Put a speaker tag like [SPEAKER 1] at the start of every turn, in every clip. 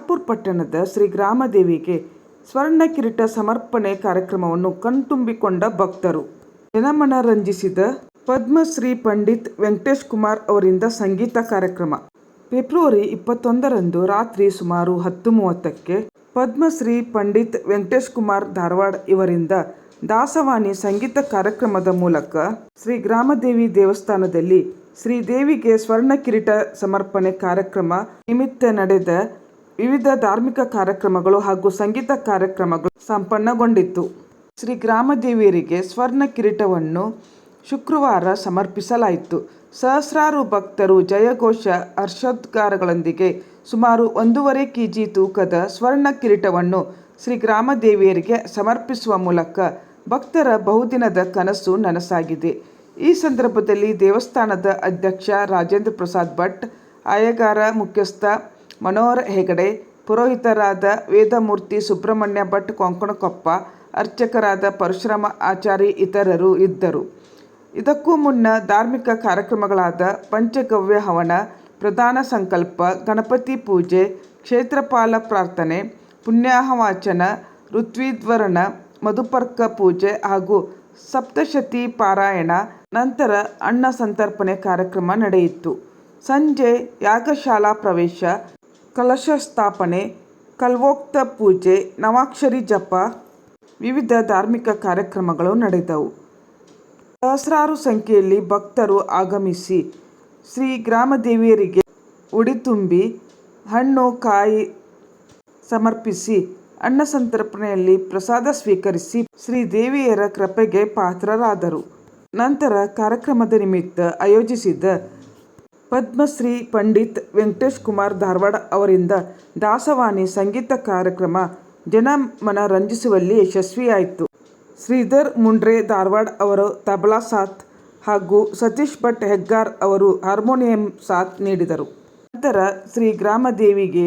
[SPEAKER 1] ಶಾಪುರ್ ಪಟ್ಟಣದ ಶ್ರೀ ಗ್ರಾಮದೇವಿಗೆ ಸ್ವರ್ಣ ಕಿರೀಟ ಸಮರ್ಪಣೆ ಕಾರ್ಯಕ್ರಮವನ್ನು ಕಣ್ತುಂಬಿಕೊಂಡ ಭಕ್ತರು. ಜನಮನ ರಂಜಿಸಿದ ಪದ್ಮಶ್ರೀ ಪಂಡಿತ್ ವೆಂಕಟೇಶ್ ಕುಮಾರ್ ಅವರಿಂದ ಸಂಗೀತ ಕಾರ್ಯಕ್ರಮ. ಫೆಬ್ರವರಿ ಇಪ್ಪತ್ತೊಂದರಂದು ರಾತ್ರಿ ಸುಮಾರು ಹತ್ತು ಮೂವತ್ತಕ್ಕೆ ಪದ್ಮಶ್ರೀ ಪಂಡಿತ್ ವೆಂಕಟೇಶ್ ಕುಮಾರ್ ಧಾರವಾಡ ಇವರಿಂದ ದಾಸವಾಣಿ ಸಂಗೀತ ಕಾರ್ಯಕ್ರಮದ ಮೂಲಕ ಶ್ರೀ ಗ್ರಾಮದೇವಿ ದೇವಸ್ಥಾನದಲ್ಲಿ ಶ್ರೀದೇವಿಗೆ ಸ್ವರ್ಣ ಕಿರೀಟ ಸಮರ್ಪಣೆ ಕಾರ್ಯಕ್ರಮ ನಿಮಿತ್ತ ನಡೆದ ವಿವಿಧ ಧಾರ್ಮಿಕ ಕಾರ್ಯಕ್ರಮಗಳು ಹಾಗೂ ಸಂಗೀತ ಕಾರ್ಯಕ್ರಮಗಳು ಸಂಪನ್ನಗೊಂಡಿತ್ತು. ಶ್ರೀ ಗ್ರಾಮದೇವಿಯರಿಗೆ ಸ್ವರ್ಣ ಕಿರೀಟವನ್ನು ಶುಕ್ರವಾರ ಸಮರ್ಪಿಸಲಾಯಿತು. ಸಹಸ್ರಾರು ಭಕ್ತರು ಜಯಘೋಷ ಹರ್ಷೋದ್ಗಾರಗಳೊಂದಿಗೆ ಸುಮಾರು ಒಂದೂವರೆ ಕೆಜಿ ತೂಕದ ಸ್ವರ್ಣ ಕಿರೀಟವನ್ನು ಶ್ರೀ ಗ್ರಾಮದೇವಿಯರಿಗೆ ಸಮರ್ಪಿಸುವ ಮೂಲಕ ಭಕ್ತರ ಬಹುದಿನದ ಕನಸು ನನಸಾಗಿದೆ. ಈ ಸಂದರ್ಭದಲ್ಲಿ ದೇವಸ್ಥಾನದ ಅಧ್ಯಕ್ಷ ರಾಜೇಂದ್ರ ಪ್ರಸಾದ್ ಭಟ್, ಆಯಗಾರ ಮುಖ್ಯಸ್ಥ ಮನೋಹರ್ ಹೆಗಡೆ, ಪುರೋಹಿತರಾದ ವೇದಮೂರ್ತಿ ಸುಬ್ರಹ್ಮಣ್ಯ ಭಟ್ ಕೊಂಕಣಕೊಪ್ಪ, ಅರ್ಚಕರಾದ ಪರಶುರಾಮ ಆಚಾರಿ ಇತರರು ಇದ್ದರು. ಇದಕ್ಕೂ ಮುನ್ನ ಧಾರ್ಮಿಕ ಕಾರ್ಯಕ್ರಮಗಳಾದ ಪಂಚಗವ್ಯ ಹವನ, ಪ್ರಧಾನ ಸಂಕಲ್ಪ, ಗಣಪತಿ ಪೂಜೆ, ಕ್ಷೇತ್ರಪಾಲ ಪ್ರಾರ್ಥನೆ, ಪುಣ್ಯಾಹವಾಚನ, ಋತ್ವಿದ್ವರಣ, ಮಧುಪರ್ಕ ಪೂಜೆ ಹಾಗೂ ಸಪ್ತಶತಿ ಪಾರಾಯಣ, ನಂತರ ಅನ್ನ ಸಂತರ್ಪಣೆ ಕಾರ್ಯಕ್ರಮ ನಡೆಯಿತು. ಸಂಜೆ ಯಾಗಶಾಲಾ ಪ್ರವೇಶ ಕಲಶ ಸ್ಥಾಪನೆ ಕಲ್ವೋಕ್ತ ಪೂಜೆ, ನವಾಕ್ಷರಿ ಜಪ, ವಿವಿಧ ಧಾರ್ಮಿಕ ಕಾರ್ಯಕ್ರಮಗಳು ನಡೆದವು. ಸಹಸ್ರಾರು ಸಂಖ್ಯೆಯಲ್ಲಿ ಭಕ್ತರು ಆಗಮಿಸಿ ಶ್ರೀ ಗ್ರಾಮದೇವಿಯರಿಗೆ ಉಡಿ ತುಂಬಿ, ಹಣ್ಣು, ಕಾಯಿ ಸಮರ್ಪಿಸಿ, ಅನ್ನ ಸಂತರ್ಪಣೆಯಲ್ಲಿ ಪ್ರಸಾದ ಸ್ವೀಕರಿಸಿ ಶ್ರೀ ದೇವಿಯರ ಕೃಪೆಗೆ ಪಾತ್ರರಾದರು. ನಂತರ ಕಾರ್ಯಕ್ರಮದ ನಿಮಿತ್ತ ಆಯೋಜಿಸಿದ್ದ ಪದ್ಮಶ್ರೀ ಪಂಡಿತ್ ವೆಂಕಟೇಶ್ ಕುಮಾರ್ ಧಾರವಾಡ ಅವರಿಂದ ದಾಸವಾಣಿ ಸಂಗೀತ ಕಾರ್ಯಕ್ರಮ ಜನಮನ ರಂಜಿಸುವಲ್ಲಿ ಯಶಸ್ವಿಯಾಯಿತು. ಶ್ರೀಧರ್ ಮುಂಡ್ರೆ ಧಾರವಾಡ ಅವರು ತಬಲಾ ಸಾಥ್ ಹಾಗೂ ಸತೀಶ್ ಭಟ್ ಹೆಗ್ಗಾರ್ ಅವರು ಹಾರ್ಮೋನಿಯಂ ಸಾಥ್ ನೀಡಿದರು. ನಂತರ ಶ್ರೀ ಗ್ರಾಮದೇವಿಗೆ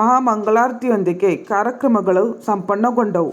[SPEAKER 1] ಮಹಾಮಂಗಳಾರತಿಯೊಂದಿಗೆ ಕಾರ್ಯಕ್ರಮಗಳು ಸಂಪನ್ನಗೊಂಡವು.